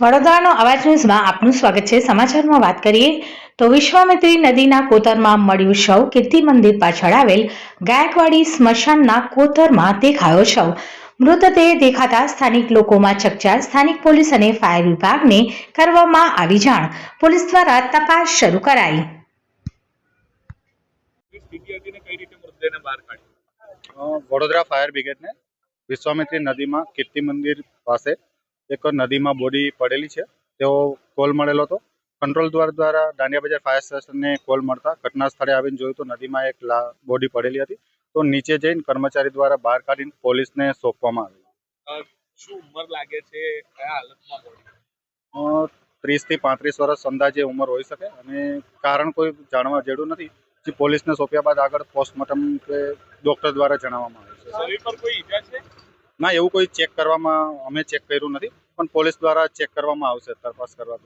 વડોદરાનો અવાજ ન્યૂઝમાં આપનું સ્વાગત છે. સમાચારમાં વાત કરીએ તો વિશ્વામિત્રી નદીના કોતરમાં મળ્યું શવ. કીર્તિ મંદિર પાછળ આવેલ ગાયકવાડી સ્મશાનના કોતરમાં દેખાયો શવ. મૃતદેહ દેખાતા સ્થાનિક લોકોમાં ચકચાર. સ્થાનિક પોલીસ અને ફાયર વિભાગને કરવામાં આવી જાણ. પોલીસ દ્વારા તપાસ શરૂ કરાઈ. વડોદરા ફાયર બ્રિગેડને વિશ્વામિત્રી નદીમાં કીર્તિ મંદિર પાસે એક નદીમાં બોડી પડેલી છે. તેઓ કોલ મળેલો હતો. કંટ્રોલ દ્વાર દ્વારા દાંડિયા બજાર ફાયર સ્ટેશનને કોલ મળતા ઘટના સ્થળે આવીને જોયું તો નદીમાં એક બોડી પડેલી હતી. તો નીચે જઈને કર્મચારી દ્વારા બહાર કાઢીને પોલીસને સોંપવામાં આવી શું ઉંમર લાગે છે? કયા હાલતમાં ત્રીસથી પાંત્રીસ વર્ષ અંદાજે ઉંમર હોઈ શકે અને કારણ કોઈ જાણવા જેડું નથી જે પોલીસને સોંપ્યા બાદ આગળ પોસ્ટમોર્ટમ કે ડોક્ટર દ્વારા જણાવવામાં આવે છે. શરીર પર કોઈ ઈજા છે? ના, એવું કોઈ ચેક કરવામાં અમે ચેક કર્યું નથી, પણ પોલીસ દ્વારા ચેક કરવામાં આવશે, તપાસ કરવા